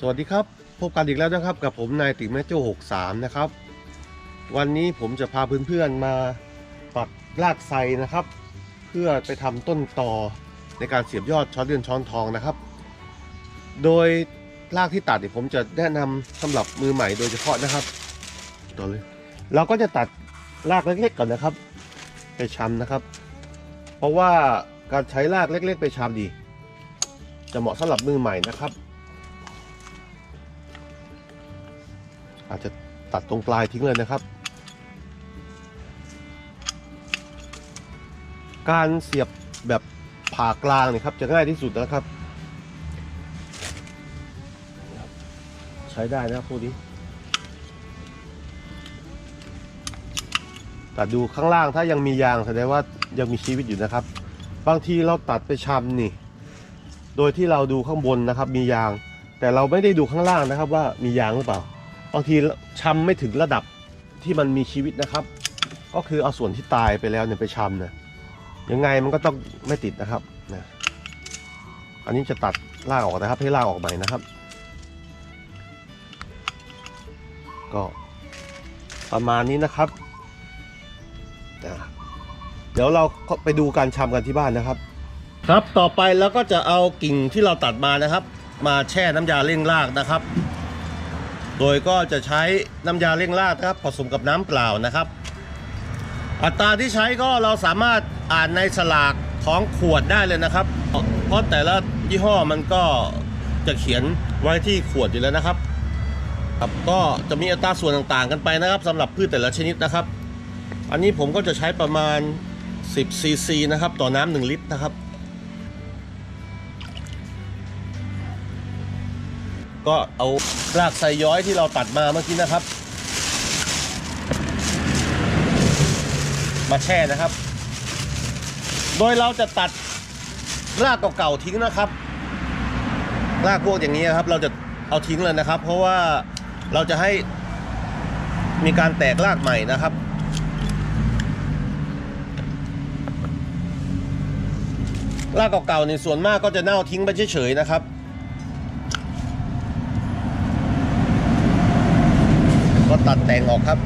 สวัสดีครับ พบกันอีกแล้วนะครับ กับผมนายติ๋มแม่โจ้63 นะครับ วันนี้ผมจะพาเพื่อนๆมาตัดรากไทรนะครับ เพื่อไปทำต้นต่อในการเสียบยอดช้อนเดือนช้อนทองนะครับ โดยรากที่ตัดเนี่ยผมจะแนะนำสำหรับมือใหม่โดยเฉพาะนะครับต่อเลยเราก็จะตัดรากเล็กๆก่อนนะครับ ไปชำนะครับ เพราะว่าการใช้รากเล็ก ๆ ไปชำดี จะเหมาะสำหรับมือใหม่นะครับ อาจจะตัดตรงปลายทิ้งเลยนะครับ การเสียบแบบผ่ากลางเนี่ยครับจะง่ายที่สุดนะครับ ใช้ได้นะครับพวกนี้แต่ดูข้างล่างถ้ายังมียางแสดงว่ายังมีชีวิตอยู่นะครับ บางทีเราตัดไปชำนี่ โดยที่เราดูข้างบนนะครับ มียาง แต่เราไม่ได้ดูข้างล่างนะครับว่ามียางหรือเปล่า บางทีชำไม่ถึงระดับที่มันมีชีวิตนะครับ ก็คือเอาส่วนที่ตายไปแล้วเนี่ยไปชำเนี่ยยังไงมันก็ต้องไม่ติดนะครับนะอันนี้จะตัดรากออกนะครับ ให้รากออกใหม่นะครับ ก็ประมาณนี้นะครับอะเดี๋ยวเราไปดูการชำกันที่บ้านนะครับ ครับต่อไปเราก็จะเอากิ่งที่เราตัดมานะครับ มาแช่น้ำยาเร่งรากนะครับ โดยก็จะใช้น้ำยาเร่งรากนะครับผสมกับน้ำเปล่านะครับ อัตราที่ใช้ก็เราสามารถอ่านในสลากของขวดได้เลยนะครับ เพราะแต่ละยี่ห้อมันก็จะเขียนไว้ที่ขวดอยู่แล้วนะครับครับก็จะมีอัตราส่วนต่างๆกันไปนะครับสำหรับพืชแต่ละชนิดนะครับ อันนี้ผมก็จะใช้ประมาณ 10ซีซีนะครับต่อน้ำหนึ่งลิตรนะครับ ก็เอารากไซย้อยที่เราตัดมาเมื่อกี้นะครับ มาแช่นะครับ โดยเราจะตัดรากเก่าๆทิ้งนะครับ รากพวกอย่างนี้นะครับ เราจะเอาทิ้งเลยนะครับ เพราะว่าเราจะให้มีการแตกรากใหม่นะครับรากเก่าๆในส่วนมากก็จะเน่าทิ้งไปเฉยๆนะครับ็ตัดแต่งออกครับ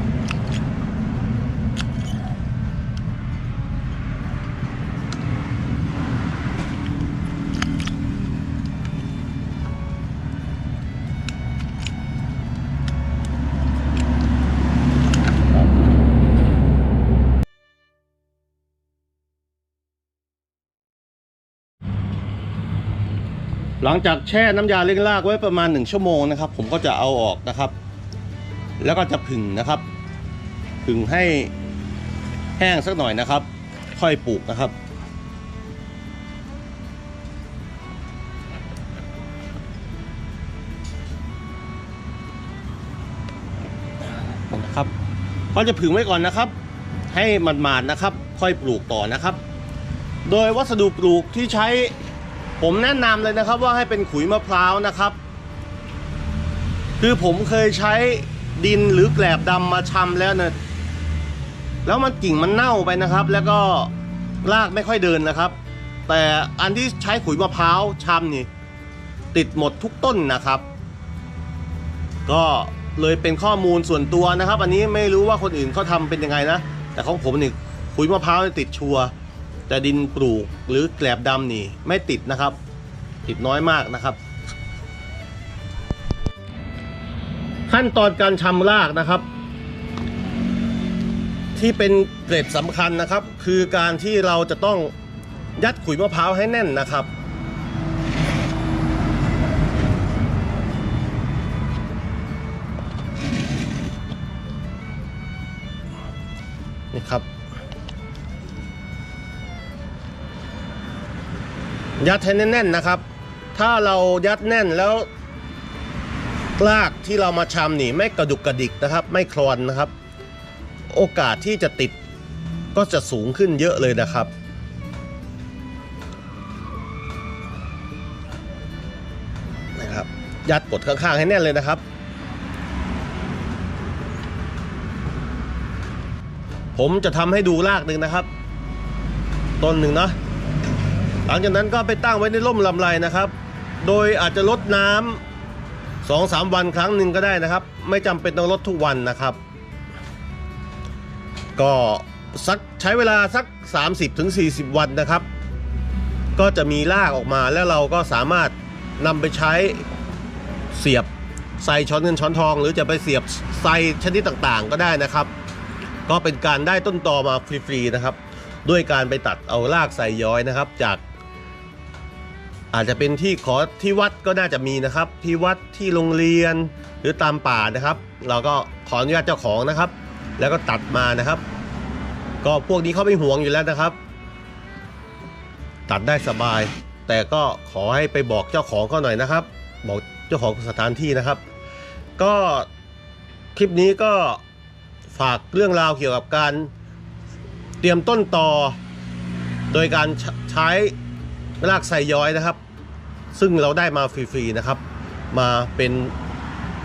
หลังจากแช่น้ำยาเล้งรากไว้ประมาณ 1 ชั่วโมงนะครับ ผมก็จะเอาออกนะครับ แล้วก็จะผึ่งนะครับผึ่งให้แห้งสักหน่อยนะครับ ค่อยปลูกนะครับ นะครับก็จะผึ่งไว้ก่อนนะครับ ให้มันหมาดๆนะครับ ค่อยปลูกต่อนะครับ โดยวัสดุปลูกที่ใช้ผมแนะนำเลยนะครับว่าให้เป็นขุยมะพร้าวนะครับ คือผมเคยใช้ ดินหรือแกลบดำมาชำแล้วเนะแล้วมันกิ่งมันเน่าไปนะครับ แล้วก็รากไม่ค่อยเดินนะครับ แต่อันที่ใช้ขุยมะพร้าวชำนี่ ติดหมดทุกต้นนะครับ ก็เลยเป็นข้อมูลส่วนตัวนะครับ อันนี้ไม่รู้ว่าคนอื่นเขาทำเป็นยังไงนะ แต่ของผมนี่ขุยมะพร้าวติดชัวแต่ดินปลูกหรือแกลบดำนี่ไม่ติดนะครับ ติดน้อยมากนะครับ ขั้นตอนการชำรากนะครับ ที่เป็นเกร็ดสำคัญนะครับ คือการที่เราจะต้องยัดขุยมะพร้าวให้แน่นนะครับ นี่ครับ ยัดให้แน่นๆนะครับ ถ้าเรายัดแน่นแล้ว รากที่เรามาชำนี่ไม่กระดุกกระดิกนะครับ ไม่คลอนนะครับ โอกาสที่จะติดก็จะสูงขึ้นเยอะเลยนะครับ นะครับ ยัดกดข้างๆให้แน่นเลยนะครับ ผมจะทำให้ดูรากหนึ่งนะครับ ต้นหนึ่งเนาะหลังจากนั้นก็ไปตั้งไว้ในร่มลำไรนะครับ โดยอาจจะลดน้ำ สองสามวันครั้งหนึ่งก็ได้นะครับ ไม่จำเป็นต้องลดทุกวันนะครับ ก็สักใช้เวลาสัก 30-40ถึงวันนะครับ ก็จะมีรากออกมาแล้วเราก็สามารถนำไปใช้เสียบใส่ช้อนเงินช้อนทอง หรือจะไปเสียบใส่ชนิดต่างๆ ก็ได้นะครับ ก็เป็นการได้ต้นตอมาฟรีๆนะครับ ด้วยการไปตัดเอารากใส่ย้อยนะครับ จาก อาจจะเป็นที่ขอที่วัดก็น่าจะมีนะครับ ที่วัดที่โรงเรียนหรือตามป่านะครับ เราก็ขออนุญาตเจ้าของนะครับ แล้วก็ตัดมานะครับ ก็พวกนี้เขาไม่ห่วงอยู่แล้วนะครับ ตัดได้สบาย แต่ก็ขอให้ไปบอกเจ้าของเขาหน่อยนะครับ บอกเจ้าของสถานที่นะครับ ก็คลิปนี้ก็ฝากเรื่องราวเกี่ยวกับการเตรียมต้นต่อ โดยการใชใช้ รากไซย้อยนะครับ ซึ่งเราได้มาฟรีๆนะครับ มาเป็น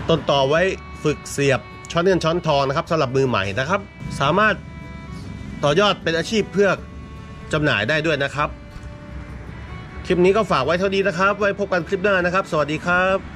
ต้นต่อไว้ฝึกเสียบช้อนเงินช้อนทองนะครับสำหรับมือใหม่นะครับ สามารถต่อยอดเป็นอาชีพเพื่อจำหน่ายได้ด้วยนะครับ คลิปนี้ก็ฝากไว้เท่านี้นะครับ ไว้พบกันคลิปหน้านะครับ สวัสดีครับ